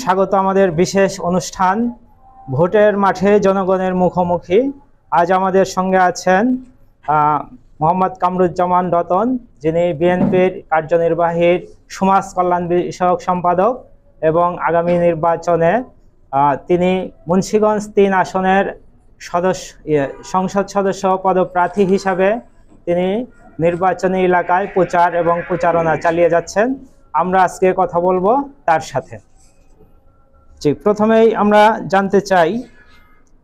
স্বাগত আমাদের বিশেষ অনুষ্ঠান ভোটের মাঠে জনগণের মুখোমুখি। আজ আমাদের সঙ্গে আছেন মোহাম্মদ কামরুজ্জামান রতন যিনি বিএনপির কার্যনির্বাহীর সমাজ কল্যাণ বিষয়ক সম্পাদক এবং আগামী নির্বাচনে তিনি মুন্সীগঞ্জ তিন আসনের সদস্য ইয়ে, সংসদ সদস্য পদপ্রার্থী হিসাবে তিনি নির্বাচনী এলাকায় প্রচার এবং প্রচারণা চালিয়ে যাচ্ছেন। আমরা আজকে কথা বলব তার সাথে। জি প্রথমেই আমরা জানতে চাই,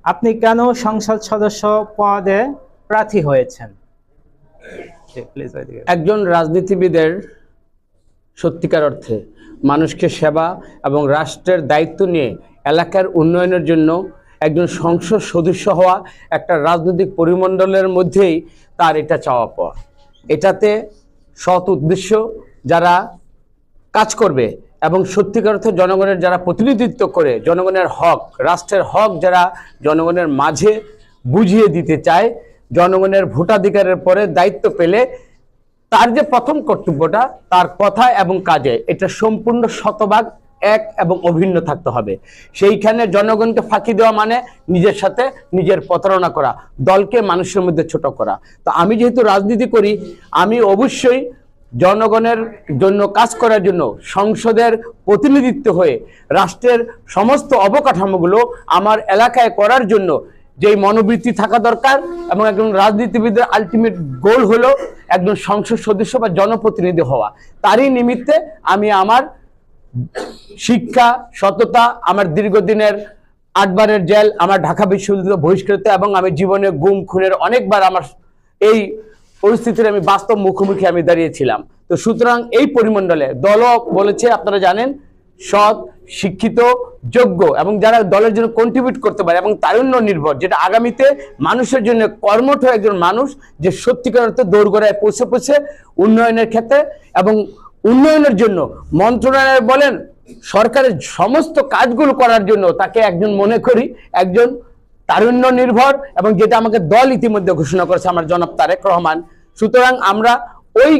আপনি কেন সংসদ সদস্য পদে প্রার্থী হয়েছেন। একজন রাজনীতিবিদের সত্যিকার অর্থে মানুষকে সেবা এবং রাষ্ট্রের দায়িত্ব নিয়ে এলাকার উন্নয়নের জন্য একজন সংসদ সদস্য হওয়া একটা রাজনৈতিক পরিমণ্ডলের মধ্যেই তার এটা চাওয়া পাওয়া এটাতে সৎ উদ্দেশ্য যারা কাজ করবে এবং সত্যিকার অর্থে জনগণের যারা প্রতিনিধিত্ব করে, জনগণের হক, রাষ্ট্রের হক যারা জনগণের মাঝে বুঝিয়ে দিতে চায়, জনগণের ভোটাধিকারের পরে দায়িত্ব পেলে তার যে প্রথম কর্তব্যটা, তার কথা এবং কাজে এটা সম্পূর্ণ শতভাগ এক এবং অভিন্ন থাকতে হবে। সেইখানে জনগণকে ফাঁকি দেওয়া মানে নিজের সাথে নিজের প্রতারণা করা, দলকে মানুষের মধ্যে ছোট করা। তো আমি যেহেতু রাজনীতি করি, আমি অবশ্যই জনগণের জন্য কাজ করার জন্য সংসদের প্রতিনিধিত্ব হয়ে রাষ্ট্রের সমস্ত অবকাঠামোগুলো আমার এলাকায় করার জন্য যেই মনোবৃত্তি থাকা দরকার এবং একজন রাজনীতিবিদের আলটিমেট গোল হলো একজন সংসদ সদস্য বা জনপ্রতিনিধি হওয়া। তারই নিমিত্তে আমি আমার শিক্ষা, সততা, আমার দীর্ঘদিনের আটবারের জেল, আমার ঢাকা বিশ্ববিদ্যালয় বহিষ্কৃত এবং আমি জীবনে গুম, খুনের অনেকবার আমার এই পরিস্থিতির আমি বাস্তব মুখোমুখি আমি দাঁড়িয়েছিলাম। তো সুতরাং এই পরিমণ্ডলে দলও বলেছে, আপনারা জানেন, সৎ, শিক্ষিত, যোগ্য এবং যারা দলের জন্য কন্ট্রিবিউট করতে পারে এবং তারুণ্য নির্ভর, যেটা আগামীতে মানুষের জন্য কর্মঠ একজন মানুষ যে সত্যিকার অর্থে দৌড়গড়ায় পৌঁছে পৌঁছে উন্নয়নের ক্ষেত্রে এবং উন্নয়নের জন্য মন্ত্রণালয় বলেন, সরকারের সমস্ত কাজগুলো করার জন্য তাকে একজন মনে করি, একজন তারুণ্য নির্ভর এবং যেটা আমাকে দল ইতিমধ্যে ঘোষণা করেছে আমার জনাব তারেক রহমান। সুতরাং আমরা ওই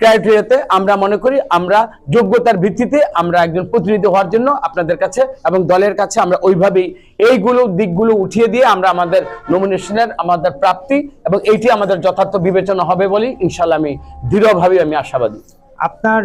ক্রাইটেরিয়াতে আমরা মনে করি আমরা যোগ্যতার ভিত্তিতে আমরা একজন প্রতিনিধি হওয়ার জন্য আপনাদের কাছে এবং দলের কাছে আমরা ওইভাবেই এইগুলো দিকগুলো উঠিয়ে দিয়ে আমরা আমাদের নমিনেশনের আমাদের প্রাপ্তি এবং এইটি আমাদের যথার্থ বিবেচনা হবে বলেই ইনশাল্লাহ আমি দৃঢ়ভাবে আমি আশাবাদী। আপনার